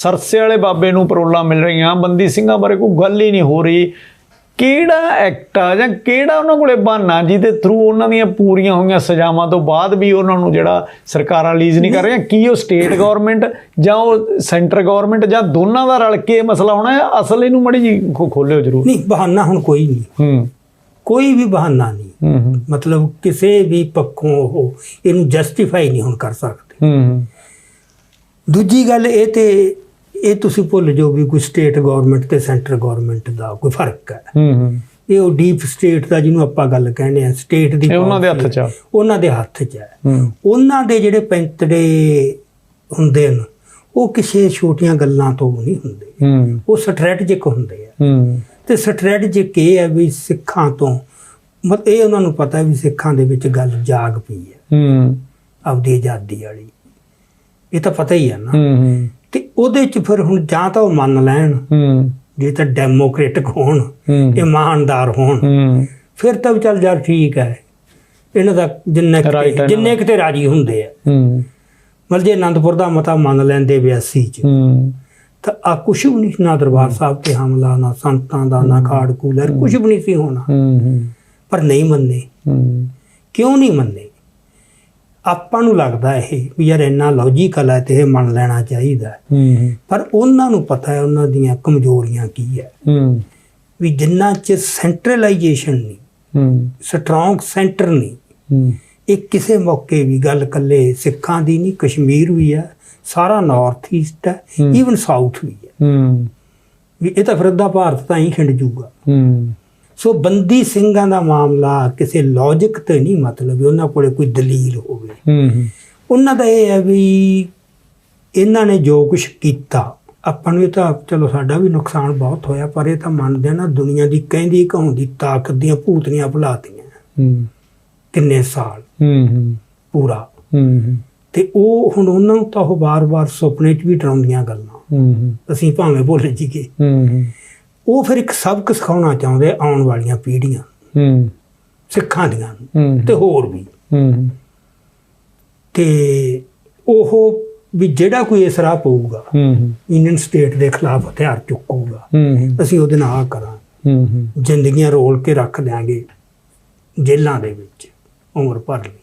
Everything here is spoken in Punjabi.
ਸਰਸੇ ਵਾਲੇ ਬਾਬੇ ਨੂੰ ਪਰੋਲਾਂ ਮਿਲ ਰਹੀਆਂ ਬੰਦੀ ਸਿੰਘਾਂ ਬਾਰੇ ਕੋਈ ਗੱਲ ਹੀ ਨਹੀਂ ਹੋ ਰਹੀ। ਕਿਹੜਾ ਐਕਟ ਆ ਜਾਂ ਕਿਹੜਾ ਉਹਨਾਂ ਕੋਲੇ ਬਹਾਨਾ ਜਿਹਦੇ ਥਰੂ ਉਹਨਾਂ ਦੀਆਂ ਪੂਰੀਆਂ ਹੋਈਆਂ ਸਜ਼ਾਵਾਂ ਤੋਂ ਬਾਅਦ ਵੀ ਉਹਨਾਂ ਨੂੰ ਜਿਹੜਾ ਸਰਕਾਰਾਂ ਰਿਲੀਜ਼ ਨਹੀਂ ਕਰ ਰਹੀਆਂ? ਕੀ ਉਹ ਸਟੇਟ ਗਵਰਨਮੈਂਟ ਜਾਂ ਉਹ ਸੈਂਟਰ ਗਵਰਨਮੈਂਟ ਜਾਂ ਦੋਨਾਂ ਦਾ ਰਲ ਕੇ ਮਸਲਾ ਹੋਣਾ ਹੈ? ਅਸਲ ਇਹਨੂੰ ਮੜੀ ਜੀ ਖੋਲਿਓ ਜਰੂਰ। ਨਹੀਂ ਬਹਾਨਾ ਹੁਣ ਕੋਈ ਨਹੀਂ। ਹੂੰ। ਕੋਈ ਵੀ ਬਹਾਨਾ ਨਹੀਂ। ਮਤਲਬ ਕਿਸੇ ਵੀ ਪੱਖੋਂ ਉਹ ਇਹਨੂੰ ਜਸਟੀਫਾਈ ਨਹੀਂ ਹੁਣ ਕਰ ਸਕਦੇ। ਹੂੰ। ਦੂਜੀ ਗੱਲ ਇਹ ਤੇ ਇਹ ਤੁਸੀਂ ਭੁੱਲ ਜਾਓ ਵੀ ਕੋਈ ਸਟੇਟ ਗਵਰਨਮੈਂਟ ਤੇ ਸੈਂਟਰ ਗਵਰਨਮੈਂਟ ਦਾ ਕੋਈ ਫ਼ਰਕ ਹੈ। ਹੂੰ ਹੂੰ। ਇਹ ਉਹ ਡੀਪ ਸਟੇਟ ਦਾ ਜਿਹਨੂੰ ਆਪਾਂ ਗੱਲ ਕਹਿੰਦੇ ਆ ਸਟੇਟ ਦੀ ਉਹਨਾਂ ਦੇ ਹੱਥ 'ਚ ਉਹਨਾਂ ਦੇ ਹੱਥ 'ਚ ਹੈ। ਹੂੰ। ਉਹਨਾਂ ਦੇ ਜਿਹੜੇ ਪੈਂਤੜੇ ਹੁੰਦੇ ਨੇ ਉਹ ਕਿਸੇ ਛੋਟੀਆਂ ਗੱਲਾਂ ਤੋਂ ਨਹੀਂ ਹੁੰਦੇ। ਉਹ ਸਟ੍ਰੈਟਜਿਕ ਹੁੰਦੇ ਆ। ਤੇ ਸਟ੍ਰੈਟਜਿਕ ਇਹ ਹੈ ਵੀ ਸਿੱਖਾਂ ਤੋਂ ਮਤ ਇਹ ਉਹਨਾਂ ਨੂੰ ਪਤਾ ਵੀ ਸਿੱਖਾਂ ਦੇ ਵਿੱਚ ਗੱਲ ਜਾਗ ਪਈ ਹੈ। ਹੂੰ। ਆਪਦੀ ਆਜ਼ਾਦੀ ਵਾਲੀ। ਇਹ ਤਾਂ ਪਤਾ ਹੀ ਹੈ ਨਾ। ਹੂੰ ਹੂੰ। ਤੇ ਉਹਦੇ ਚ ਫਿਰ ਹੁਣ ਜਾਂ ਤਾਂ ਉਹ ਮੰਨ ਲੈਣ ਹੂੰ। ਜੇ ਤਾਂ ਡੈਮੋਕ੍ਰੇਟਿਕ ਹੋਣ ਇਮਾਨਦਾਰ ਹੋਣ ਹੂੰ। ਫਿਰ ਤਾਂ ਵੀ ਚੱਲ ਯਾਰ ਠੀਕ ਹੈ। ਇਹਨਾਂ ਦਾ ਜਿੰਨੇ ਜਿੰਨੇ ਕਿਤੇ ਰਾਜੀ ਹੁੰਦੇ ਆ। ਹੂੰ। ਮਤਲਬ ਜੇ ਆਨੰਦਪੁਰ ਦਾ ਮਤਾ ਮੰਨ ਲੈਂਦੇ 82 ਚ। ਹੂੰ। ਤਾਂ ਆ ਕੁਛ ਵੀ ਨਹੀਂ ਨਾ ਦਰਬਾਰ ਸਾਹਿਬ ਤੇ ਹਮਲਾ ਨਾ ਸੰਤਾਂ ਦਾ ਨਾ ਖਾੜ ਕੂਲਰ ਕੁਝ ਵੀ ਨਹੀਂ ਸੀ ਹੋਣਾ। ਹੂੰ। ਪਰ ਨਹੀਂ ਮੰਨੇ। ਹੂੰ। ਕਿਉਂ ਨਹੀਂ ਮੰਨੇ? ਆਪਾਂ ਨੂੰ ਲੱਗਦਾ ਇਹ ਵੀ ਯਾਰ ਇੰਨਾ ਲੌਜੀਕਲ ਹੈ ਤੇ ਇਹ ਮੰਨ ਲੈਣਾ ਚਾਹੀਦਾ ਪਰ ਉਹਨਾਂ ਨੂੰ ਪਤਾ ਹੈ ਉਹਨਾਂ ਦੀਆਂ ਕਮਜ਼ੋਰੀਆਂ ਕੀ ਹੈ। ਹੂੰ। ਵੀ ਜਿੰਨਾ ਚ ਸੈਂਟਰਲਾਈਜੇਸ਼ਨ ਨਹੀਂ ਹੂੰ। ਸਟਰੋਂਗ ਸੈਂਟਰ ਨਹੀਂ ਹੂੰ। ਇਹ ਕਿਸੇ ਮੌਕੇ ਵੀ ਗੱਲ ਕੱਲੇ ਸਿੱਖਾਂ ਦੀ ਨਹੀਂ ਕਸ਼ਮੀਰ ਵੀ ਹੈ ਸਾਰਾ ਨਾਰਥ ਈਸਟ ਹੈ। ਈਵਨ ਸਾਊਥ ਵੀ ਹੈ। ਹੂੰ। ਵੀ ਇਹ ਤਾਂ ਫਿਰ ਅੱਧਾ ਭਾਰਤ ਤਾਂ ਹੀ ਖਿੰਡ ਜੂਗਾ। ਹੂੰ। ਸੋ ਬੰਦੀ ਸਿੰਘਾਂ ਦਾ ਮਾਮਲਾ ਕਿਸੇ ਲੌਜੀਕ ਤੇ ਨਹੀਂ ਮਤਲਬ ਉਹਨਾਂ ਕੋਲੇ ਕੋਈ ਦਲੀਲ ਹੋਵੇ। ਹੂੰ ਉਹਨਾਂ ਦਾ ਇਹ ਹੈ ਵੀ ਇਹਨਾਂ ਨੇ ਜੋ ਕੁਝ ਕੀਤਾ ਆਪਾਂ ਨੂੰ ਇਹ ਤਾਂ ਚਲੋ ਸਾਡਾ ਵੀ ਨੁਕਸਾਨ ਬਹੁਤ ਹੋਇਆ ਪਰ ਇਹ ਤਾਂ ਮੰਨਦੇ ਆ ਨਾ ਦੁਨੀਆ ਦੀ ਕਹਿੰਦੀ ਕਹਾਉਂਦੀ ਤਾਕਤ ਦੀਆਂ ਭੂਤਨੀਆਂ ਭੁਲਾਤੀਆਂ ਹੂੰ। ਕਿੰਨੇ ਸਾਲ? ਹੂੰ ਹੂੰ। ਪੂਰਾ। ਹੂੰ ਤੇ ਉਹ ਹੁਣ ਉਹਨਾਂ ਨੂੰ ਤਾਂ ਉਹ ਵਾਰ-ਵਾਰ ਸੁਪਨੇ 'ਚ ਵੀ ਡਰਾਉਂਦੀਆਂ ਗੱਲਾਂ। ਹੂੰ ਅਸੀਂ ਭਾਵੇਂ ਭੁੱਲ ਜੀਏ ਹੂੰ। ਉਹ ਫਿਰ ਇੱਕ ਸਬਕ ਸਿਖਾਉਣਾ ਚਾਹੁੰਦੇ ਆਉਣ ਵਾਲੀਆਂ ਪੀੜ੍ਹੀਆਂ। ਹੂੰ। ਸਿੱਖਾਂ ਦੀਆਂ। ਤੇ ਹੋਰ ਵੀ। ਹੂੰ। ਤੇ ਉਹ ਵੀ ਜਿਹੜਾ ਕੋਈ ਇਸ ਰਾਹ ਪਊਗਾ ਹੂੰ। ਇੰਡੀਅਨ ਸਟੇਟ ਦੇ ਖਿਲਾਫ ਹਥਿਆਰ ਚੁੱਕੂਗਾ। ਅਸੀਂ ਉਹਦੇ ਨਾਲ ਆਹ ਕਰਾਂ ਹੂੰ। ਜ਼ਿੰਦਗੀਆਂ ਰੋਲ ਕੇ ਰੱਖ ਦਿਆਂਗੇ ਜੇਲ੍ਹਾਂ ਦੇ ਵਿੱਚ ਉਮਰ ਭਰ ਲਈ।